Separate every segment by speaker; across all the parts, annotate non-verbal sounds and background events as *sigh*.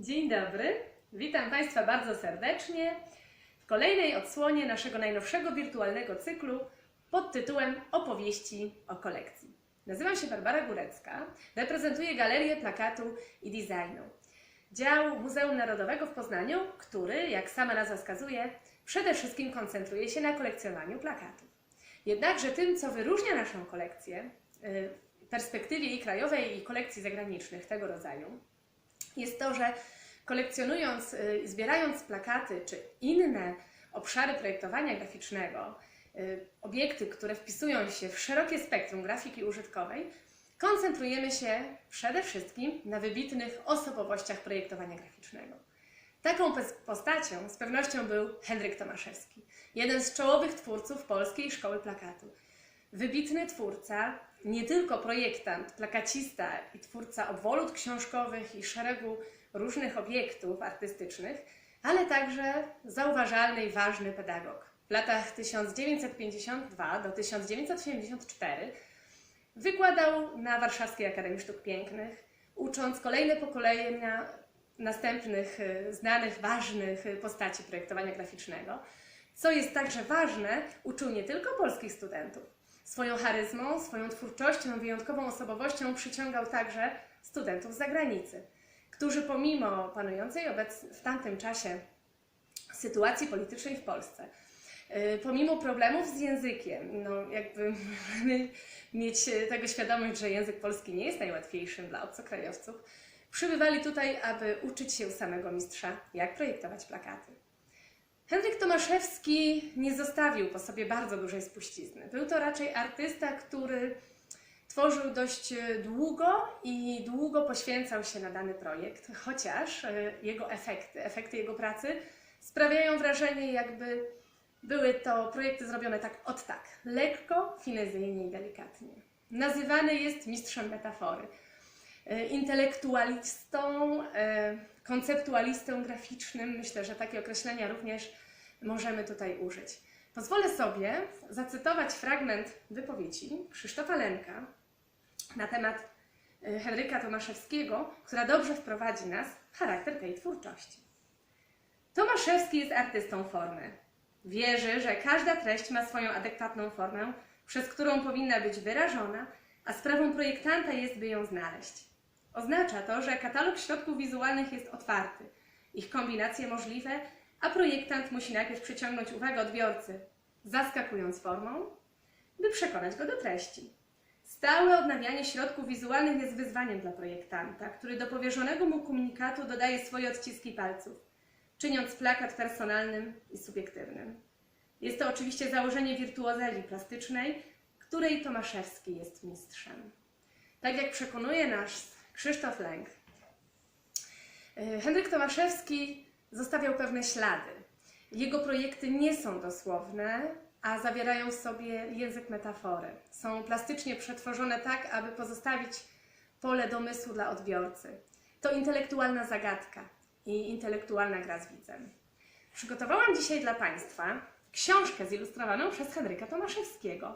Speaker 1: Dzień dobry, witam Państwa bardzo serdecznie w kolejnej odsłonie naszego najnowszego wirtualnego cyklu pod tytułem Opowieści o kolekcji. Nazywam się Barbara Górecka, reprezentuję Galerię Plakatu i Designu. Dział Muzeum Narodowego w Poznaniu, który, jak sama nazwa wskazuje, przede wszystkim koncentruje się na kolekcjonowaniu plakatów. Jednakże tym, co wyróżnia naszą kolekcję y, perspektywie i krajowej, i kolekcji zagranicznych tego rodzaju, jest to, że kolekcjonując, y, zbierając plakaty czy inne obszary projektowania graficznego, y, obiekty, które wpisują się w szerokie spektrum grafiki użytkowej, koncentrujemy się przede wszystkim na wybitnych osobowościach projektowania graficznego. Taką pos- postacią z pewnością był Henryk Tomaszewski, jeden z czołowych twórców polskiej szkoły plakatu. Wybitny twórca, nie tylko projektant, plakacista i twórca obwolut książkowych i szeregu różnych obiektów artystycznych, ale także zauważalny i ważny pedagog. W latach 1952 do 1974 wykładał na Warszawskiej Akademii Sztuk Pięknych, ucząc kolejne pokolenia następnych y, znanych, ważnych postaci projektowania graficznego. Co jest także ważne, uczył nie tylko polskich studentów. Swoją charyzmą, swoją twórczością, wyjątkową osobowością przyciągał także studentów z zagranicy, którzy pomimo panującej obec w tamtym czasie sytuacji politycznej w Polsce, y, pomimo problemów z językiem, no jakby *laughs* mieć y, tego świadomość, że język polski nie jest najłatwiejszym dla obcokrajowców, przybywali tutaj, aby uczyć się samego mistrza, jak projektować plakaty. Henryk Tomaszewski nie zostawił po sobie bardzo dużej spuścizny. Był to raczej artysta, który tworzył dość e, długo i długo poświęcał się na dany projekt, chociaż e, jego efekty, efekty jego pracy sprawiają wrażenie, jakby były to projekty zrobione tak od tak, lekko, finezyjnie i delikatnie. Nazywany jest mistrzem metafory, e, intelektualistą, konceptualistą graficznym. Myślę, że takie określenia również możemy tutaj użyć. Pozwolę sobie zacytować fragment wypowiedzi Krzysztofa Lenka na temat e, Henryka Tomaszewskiego, która dobrze wprowadzi nas w charakter tej twórczości. Tomaszewski jest artystą formy. Wierzy, że każda treść ma swoją adekwatną formę, przez którą powinna być wyrażona, a sprawą projektanta jest, by ją znaleźć. Oznacza to, że katalog środków wizualnych jest otwarty, ich kombinacje możliwe, a projektant musi najpierw przyciągnąć uwagę odbiorcy, zaskakując formą, by przekonać go do treści. Stałe odnawianie środków wizualnych jest wyzwaniem dla projektanta, który do powierzonego mu komunikatu dodaje swoje odciski palców, czyniąc plakat personalnym i subiektywnym. Jest to oczywiście założenie wirtuozeli plastycznej, której Tomaszewski jest mistrzem. Tak jak przekonuje nas Krzysztof Lęk, y, Henryk Tomaszewski zostawiał pewne ślady. Jego projekty nie są dosłowne, a zawierają w sobie język metafory. Są plastycznie przetworzone tak, aby pozostawić pole domysłu dla odbiorcy. To intelektualna zagadka i intelektualna gra z widzem. Przygotowałam dzisiaj dla Państwa książkę zilustrowaną przez Henryka Tomaszewskiego.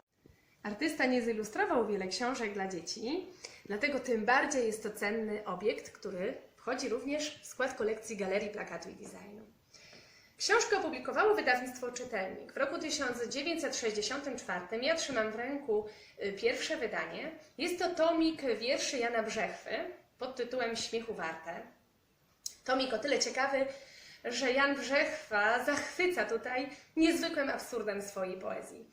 Speaker 1: Artysta nie zilustrował wiele książek dla dzieci, dlatego tym bardziej jest to cenny obiekt, który wchodzi również w skład kolekcji Galerii Plakatu i Designu. Książkę opublikowało wydawnictwo Czytelnik. W roku 1964 ja trzymam w ręku y, pierwsze wydanie. Jest to tomik wierszy Jana Brzechwy pod tytułem Śmiechu warte. Tomik o tyle ciekawy, że Jan Brzechwa zachwyca tutaj niezwykłym absurdem swojej poezji.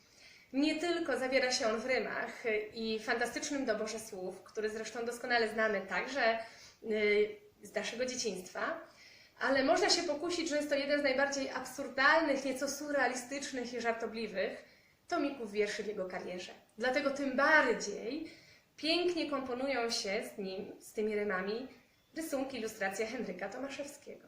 Speaker 1: Nie tylko zawiera się on w rymach i fantastycznym doborze słów, który zresztą doskonale znamy także y, z naszego dzieciństwa, ale można się pokusić, że jest to jeden z najbardziej absurdalnych, nieco surrealistycznych i żartobliwych tomików wierszy w jego karierze. Dlatego tym bardziej pięknie komponują się z nim, z tymi rymami, rysunki, ilustracje Henryka Tomaszewskiego.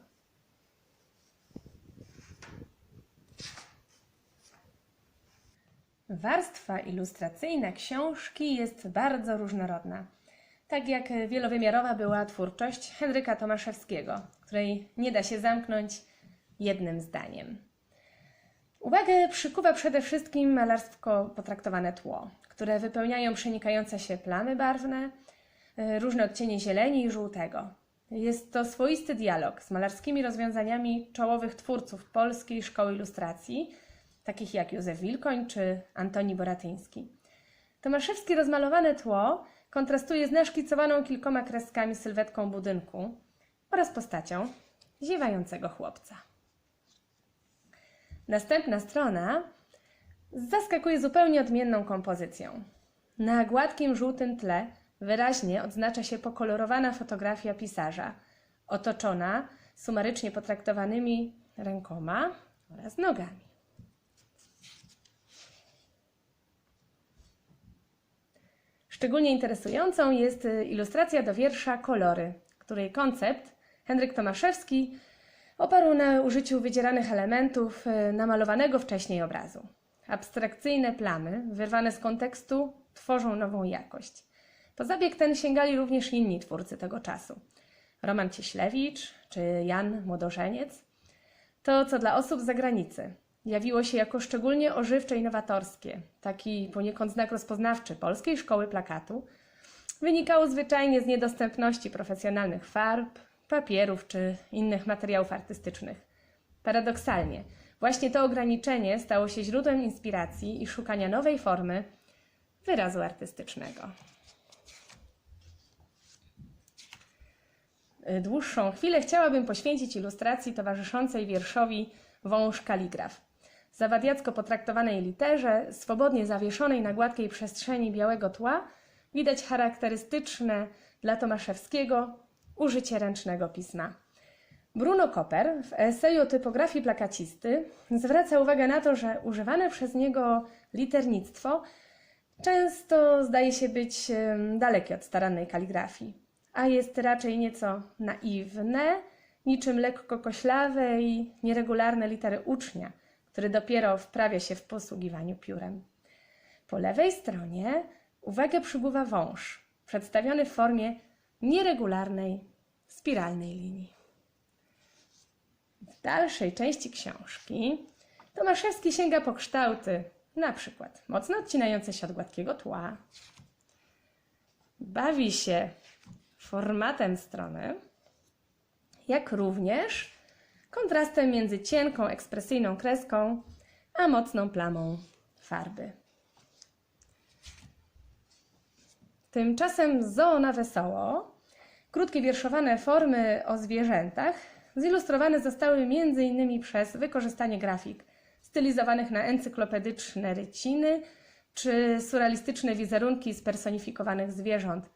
Speaker 1: Warstwa ilustracyjna książki jest bardzo różnorodna. Tak jak wielowymiarowa była twórczość Henryka Tomaszewskiego, której nie da się zamknąć jednym zdaniem. Uwagę przykuwa przede wszystkim malarstwo potraktowane tło, które wypełniają przenikające się plamy barwne, y, różne odcienie zieleni i żółtego. Jest to swoisty dialog z malarskimi rozwiązaniami czołowych twórców polskiej szkoły ilustracji, takich jak Józef Wilkoń czy Antoni Boratyński. Tomaszewski rozmalowane tło kontrastuje z naszkicowaną kilkoma kreskami sylwetką budynku oraz postacią ziewającego chłopca. Następna strona zaskakuje zupełnie odmienną kompozycją. Na gładkim żółtym tle wyraźnie odznacza się pokolorowana fotografia pisarza, otoczona sumarycznie potraktowanymi rękoma oraz nogami. Szczególnie interesującą jest y, ilustracja do wiersza Kolory, której koncept Henryk Tomaszewski oparł na użyciu wydzieranych elementów y, namalowanego wcześniej obrazu. Abstrakcyjne plamy, wyrwane z kontekstu, tworzą nową jakość. Po zabieg ten sięgali również inni twórcy tego czasu. Roman Cieślewicz czy Jan Młodożeniec. To, co dla osób z zagranicy jawiło się jako szczególnie ożywcze i nowatorskie, taki poniekąd znak rozpoznawczy polskiej szkoły plakatu, wynikało zwyczajnie z niedostępności profesjonalnych farb, papierów czy innych materiałów artystycznych. Paradoksalnie, właśnie to ograniczenie stało się źródłem inspiracji i szukania nowej formy wyrazu artystycznego. Dłuższą chwilę chciałabym poświęcić ilustracji towarzyszącej wierszowi Wąż Kaligraf. Zawadiacko potraktowanej literze, swobodnie zawieszonej na gładkiej przestrzeni białego tła, widać charakterystyczne dla Tomaszewskiego użycie ręcznego pisma. Bruno Koper w eseju o typografii plakacisty zwraca uwagę na to, że używane przez niego liternictwo często zdaje się być dalekie od starannej kaligrafii, a jest raczej nieco naiwne, niczym lekko koślawe i nieregularne litery ucznia, który dopiero wprawia się w posługiwaniu piórem. Po lewej stronie uwagę przykuwa wąż, przedstawiony w formie nieregularnej, spiralnej linii. W dalszej części książki Tomaszewski sięga po kształty, na przykład mocno odcinające się od gładkiego tła. Bawi się formatem strony, jak również kontrastem między cienką, ekspresyjną kreską a mocną plamą farby. Tymczasem zoo na wesoło, krótkie wierszowane formy o zwierzętach zilustrowane zostały m.in. przez wykorzystanie grafik stylizowanych na encyklopedyczne ryciny czy surrealistyczne wizerunki spersonifikowanych zwierząt,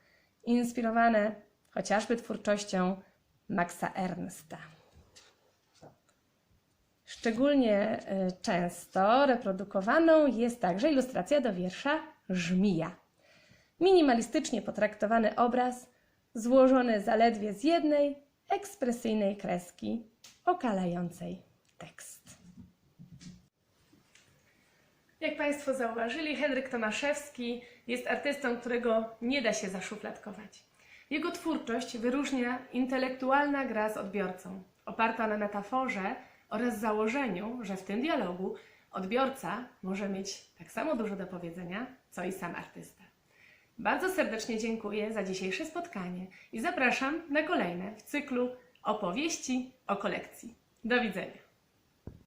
Speaker 1: inspirowane chociażby twórczością Maxa Ernsta. Szczególnie y, często reprodukowaną jest także ilustracja do wiersza Żmija. Minimalistycznie potraktowany obraz, złożony zaledwie z jednej ekspresyjnej kreski okalającej tekst. Jak Państwo zauważyli, Henryk Tomaszewski jest artystą, którego nie da się zaszufladkować. Jego twórczość wyróżnia intelektualna gra z odbiorcą, oparta na metaforze oraz założeniu, że w tym dialogu odbiorca może mieć tak samo dużo do powiedzenia, co i sam artysta. Bardzo serdecznie dziękuję za dzisiejsze spotkanie i zapraszam na kolejne w cyklu opowieści o kolekcji. Do widzenia.